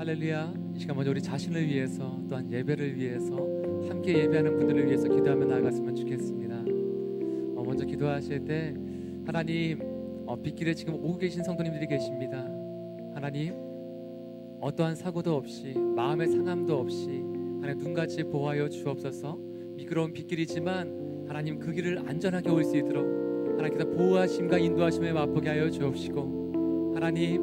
할렐루야. 이 시간 먼저 우리 자신을 위해서 또한 예배를 위해서 함께 예배하는 분들을 위해서 기도하며 나아갔으면 좋겠습니다. 어, 먼저 기도하실 때 하나님 어, 빗길에 지금 오고 계신 성도님들이 계십니다. 하나님 어떠한 사고도 없이 마음의 상함도 없이 하나님 눈같이 보호하여 주옵소서 미끄러운 빗길이지만 하나님 그 길을 안전하게 올 수 있도록 하나님께서 보호하심과 인도하심에 맛보게 하여 주옵시고 하나님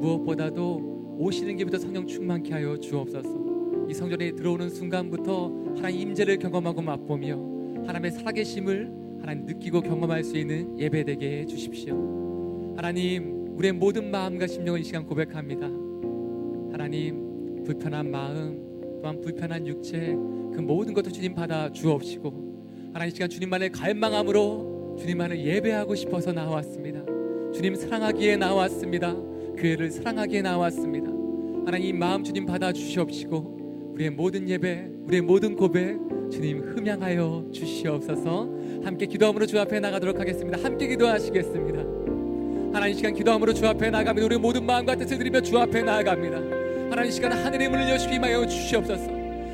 무엇보다도 오시는 길부터 성령 충만케 하여 주옵소서. 이 성전에 들어오는 순간부터 하나님 임재를 경험하고 맛보며 하나님의 살아계심을 하나님 느끼고 경험할 수 있는 예배되게 해 주십시오. 하나님 우리의 모든 마음과 심령을 이 시간 고백합니다. 하나님 불편한 마음 또한 불편한 육체 그 모든 것도 주님 받아 주옵시고 하나님 이 시간 주님만의 갈망함으로 주님만을 예배하고 싶어서 나왔습니다. 주님 사랑하기에 나왔습니다. 교회를 사랑하기에 나왔습니다 하나님 마음 주님 받아 주시옵시고 우리의 모든 예배 우리의 모든 고백 주님 흠양하여 주시옵소서. 함께 기도함으로 주 앞에 나가도록 하겠습니다. 함께 기도하시겠습니다. 하나님 이 시간 기도함으로 주 앞에 나갑니다. 우리 모든 마음과 뜻을 드리며 주 앞에 나아갑니다. 하나님 이 시간 하늘의 문을 여시기 임하여 주시옵소서.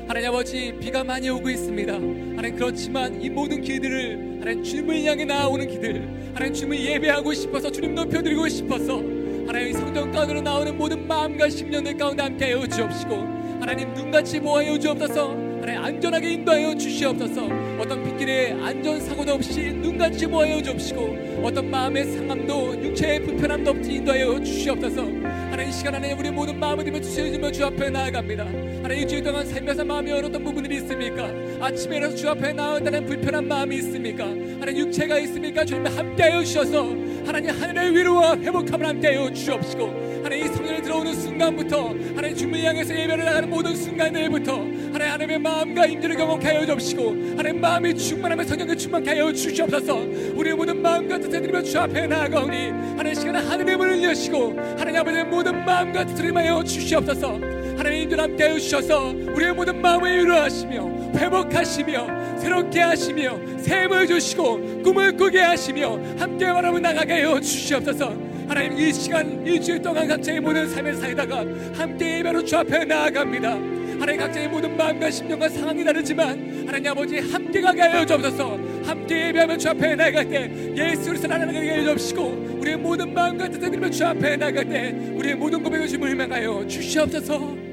하나님 아버지 비가 많이 오고 있습니다. 하나님 그렇지만 이 모든 길들을 하나님 주님을 향해 나아오는 길들 하나님 주님을 예배하고 싶어서 주님 높여드리고 싶어서 하나님 성전 가운데로 나오는 모든 마음과 심령들 가운데 함께 하여 주옵시고 하나님 눈같이 보호하여 주옵소서. 하나님 안전하게 인도하여 주시옵소서. 어떤 빗길에 안전사고도 없이 눈같이 보호하여 주옵시고 어떤 마음의 상함도 육체의 불편함도 없이 인도하여 주시옵소서. 하나님 이 시간 안에 우리 모든 마음을 들며 주시며 주 앞에 나아갑니다. 하나님 일주일 동안 살면서 마음이 어떤 부분들이 있습니까? 아침에 일어나서 주 앞에 나온다는 불편한 마음이 있습니까? 하나님 육체가 있습니까? 주님 함께하여 주셔서 하나님 하늘의 위로와 회복함을 함께하여 주옵시고 하나님 이 성전에 들어오는 순간부터 하나님 주님을 향해서 예배를 나가는 모든 순간들부터 하나님 하나님의 마음과 임재를 경험케 하여 주옵시고 하나님 마음이 충만하며 성령을 충만케 하여 주시옵소서. 우리의 모든 마음과 뜻을 드리며 주 앞에 나아가오니 하나님 시간에 하늘의 문을 여시고 하나님 아버지의 모든 마음과 뜻을 임하여 주시옵소서. 하나님 인도 함께 하여 주셔서 우리의 모든 마음을 위로하시며 회복하시며 새롭게 하시며 샘을 주시고 꿈을 꾸게 하시며 함께 바라보 나가게 하여 주시옵소서. 하나님 이 시간 일주일 동안 각자의 모든 삶을 살다가 함께 예배로 주 앞에 나아갑니다. 하나님 각자의 모든 마음과 심령과 상황이 다르지만 하나님 아버지 함께 가게 하여 주옵소서. 함께 예배하며 주 앞에 나아갈 때 예수 그리스도 하나님께 하여 주옵시고 우리의 모든 마음과 뜻을 드리며 주 앞에 나아갈 때 우리의 모든 고백을 주님을 희망하여 주시옵소서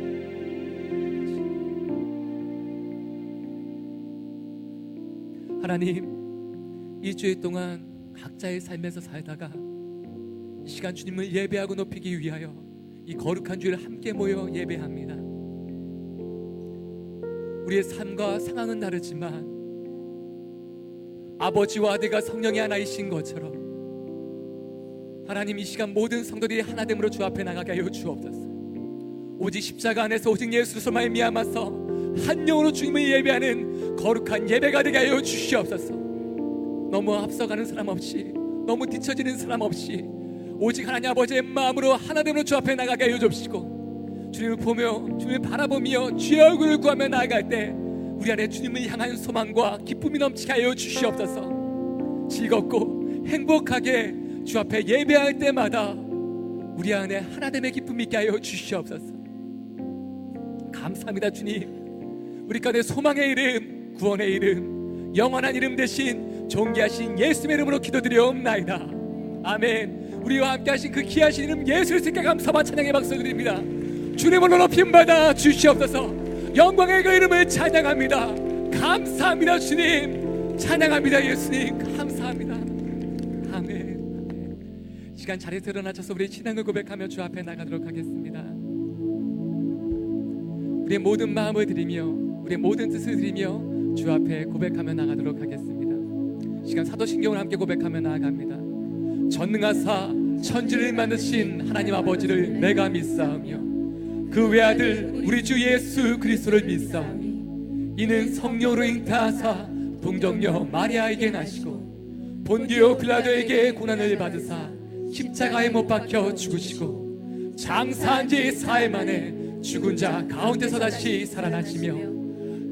하나님 일주일 동안 각자의 삶에서 살다가 이 시간 주님을 예배하고 높이기 위하여 이 거룩한 주를 함께 모여 예배합니다. 우리의 삶과 상황은 다르지만 아버지와 아들과 성령이 하나이신 것처럼 하나님 이 시간 모든 성도들이 하나됨으로 주 앞에 나가게 하여 주옵소서. 오직 십자가 안에서 오직 예수로 말미암아서 한 영으로 주님을 예배하는 거룩한 예배가 되게 하여 주시옵소서. 너무 앞서가는 사람 없이 너무 뒤처지는 사람 없이 오직 하나님 아버지의 마음으로 하나됨으로 주 앞에 나가게 하여 주옵시고 주님을 보며 주님을 바라보며 주의 얼굴을 구하며 나아갈 때 우리 안에 주님을 향한 소망과 기쁨이 넘치게 하여 주시옵소서. 즐겁고 행복하게 주 앞에 예배할 때마다 우리 안에 하나됨의 기쁨이 있게 하여 주시옵소서. 감사합니다 주님. 우리 가운데 소망의 이름, 구원의 이름, 영원한 이름 대신 존귀하신 예수의 이름으로 기도드리옵나이다. 아멘. 우리와 함께 하신 그 귀하신 이름 예수를 쓰게 감사와 찬양의 박수 드립니다. 주님으로 높임 받아 주시옵소서. 영광의 그 이름을 찬양합니다. 감사합니다 주님. 찬양합니다 예수님. 감사합니다. 아멘. 시간 자리에서 일어나셔서 우리 신앙을 고백하며 주 앞에 나가도록 하겠습니다. 우리의 모든 마음을 드리며 우리의 모든 뜻을 드리며 주 앞에 고백하며 나가도록 하겠습니다. 시간 사도신경을 함께 고백하며 나아갑니다. 전능하사 천지를 만드신 하나님 아버지를 내가 믿사오며 그 외아들 우리 주 예수 그리스도를 믿사오니 이는 성령으로 잉타하사 동정녀 마리아에게 나시고 본디오 빌라도에게 고난을 받으사 십자가에 못 박혀 죽으시고 장사한 지 사흘 만에 죽은 자 가운데서 다시 살아나시며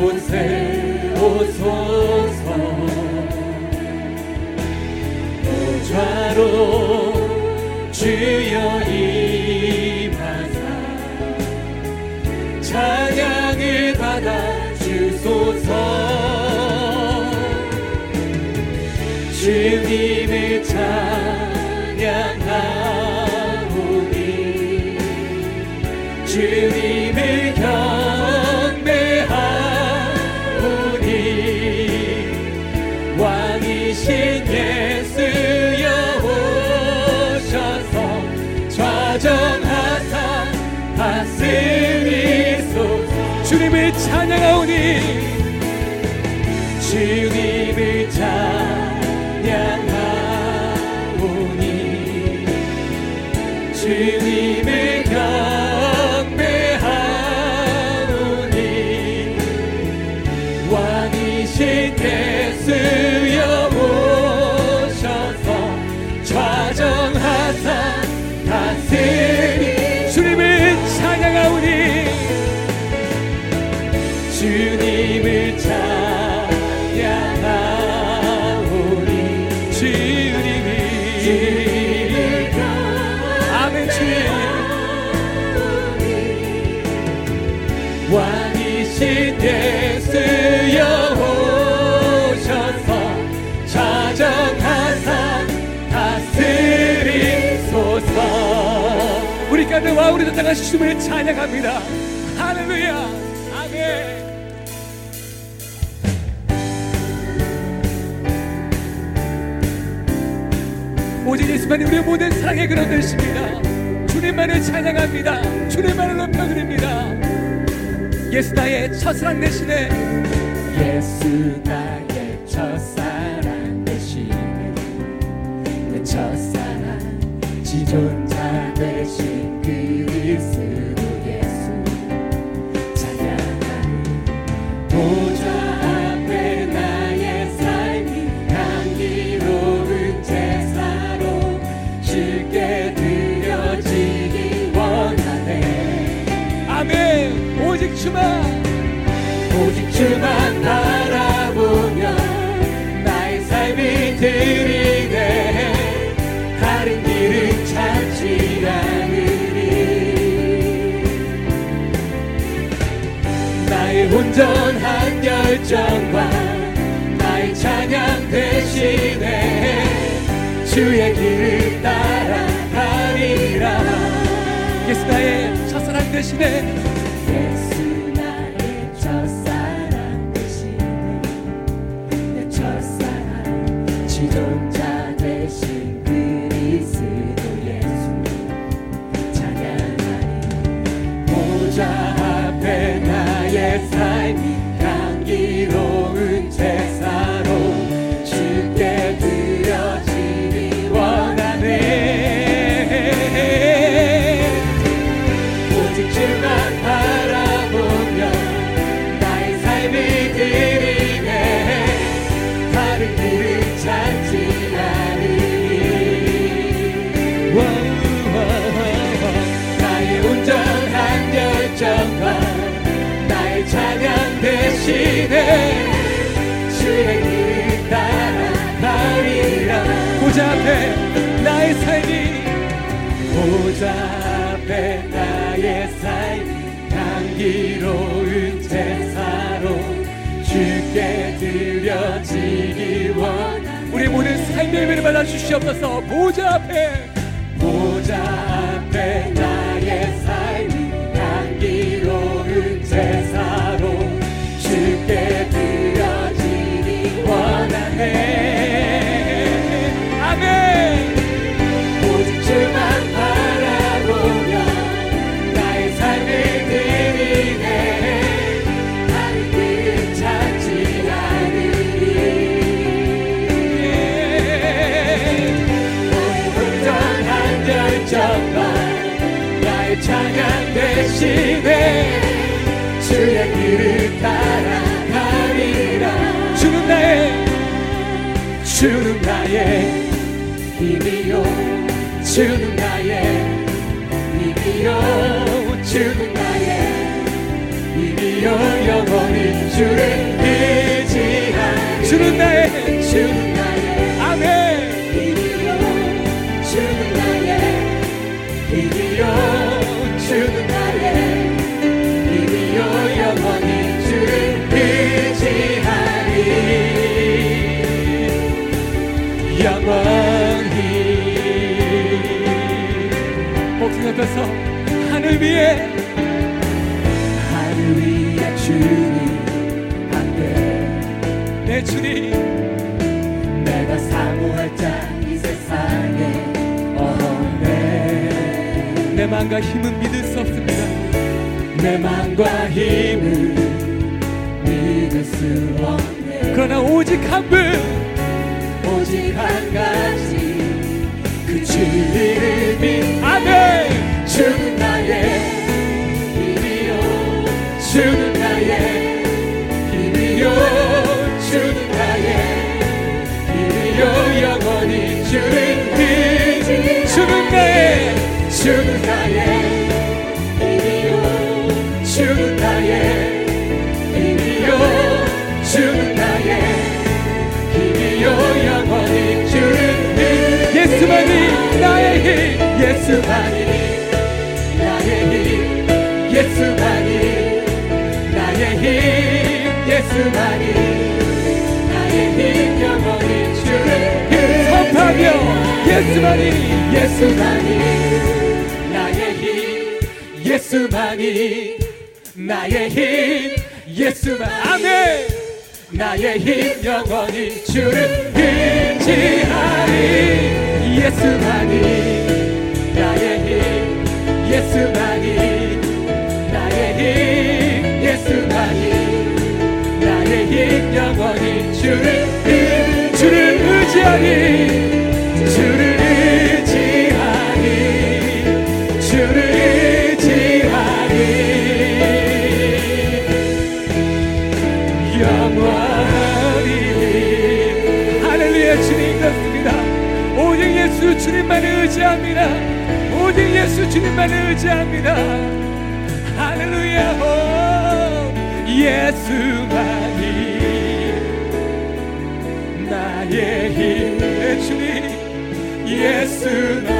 곳에 오소서 보좌로 주여 임하사 찬양을 받아 주소서 주님 왕이신 예수여 오셔서 좌정하사 다스리소서. 우리 가운데 와 우리 나타가신 주님을 찬양합니다. 할렐루야. 아멘. 오직 예수만이 우리의 모든 사랑의 근원 되십니다. 주님만을 찬양합니다. 주님만을 높여드립니다 예수 나의 첫사랑 대신에 예수 나의 첫사랑 대신에 내 첫사랑 지존자 되신 그리스도 예수. 찬양하니 주만 오직 주만 바라보며 나의 삶이 드리네 다른 길은 찾지 않으리 나의 온전한 열정과 나의 찬양 대신에 주의 길을 따라가리라. 예수 나의 첫사랑 대신에 대신에 주의 길을 따라 가리라. 보좌 앞에 나의 삶이 보좌 앞에 나의 삶이 향기로운 제사로 주께 드려지기 원 우리 모든 삶의 예배를 받아 주시옵소서. 보좌 앞에 보좌 앞에 나의 삶 주는 나의 힘이요 영원히 주를 하늘 위에 하늘 위에 주님 안돼 내 주님. 내가 사모할 자 이 세상에 없네. 내 마음과 힘은 믿을 수 없습니다. 내 맘과 힘을 믿을 수 없네. 그러나 오직 한분. 오직 한 가지 그믿 아멘 주는 나의 힘이요. 주는 나의 힘이요. 주는 나의 힘이요. 영원히 주는 나의 주는 나의 힘이요. 주는 나의 힘이요. 주는 나의 힘이요. 영원히 주를 의지 예수만이 나의 힘 예수만이 예수만이 예수만이 나의 힘 예수만이 나의 힘 예수만 아멘. 나의 힘 영원히 주를 의지하리. 예수만이 나의 힘 예수만이 의지합니다. 오직 예수 주님만을 의지합니다. 할렐루야. 오, 예수만이 나의 힘내 주님. 예수 내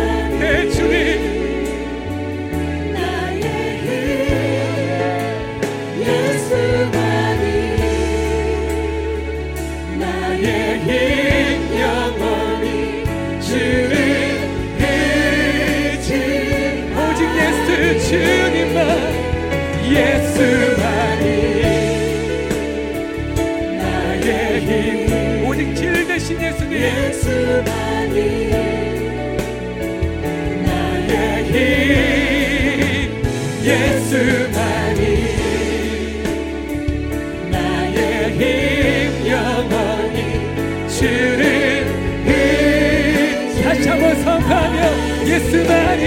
예수만이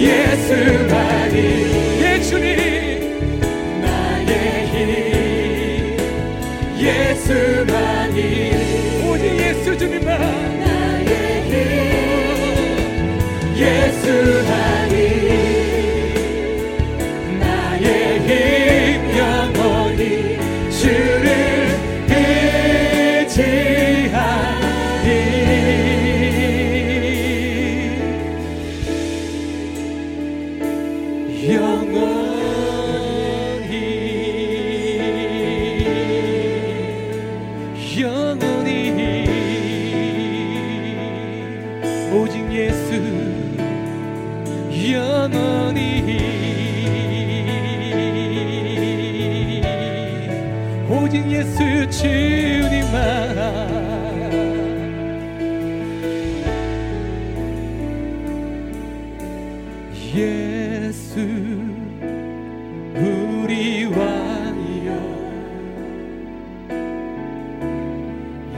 예수만이 예 주님 나의 힘. 예수만이. 오직 예수 주님만 예수 주님만 예수 우리 왕이여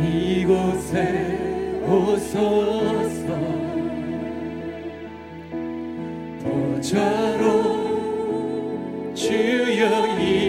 이곳에 오소서. 보좌로 주여 임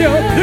한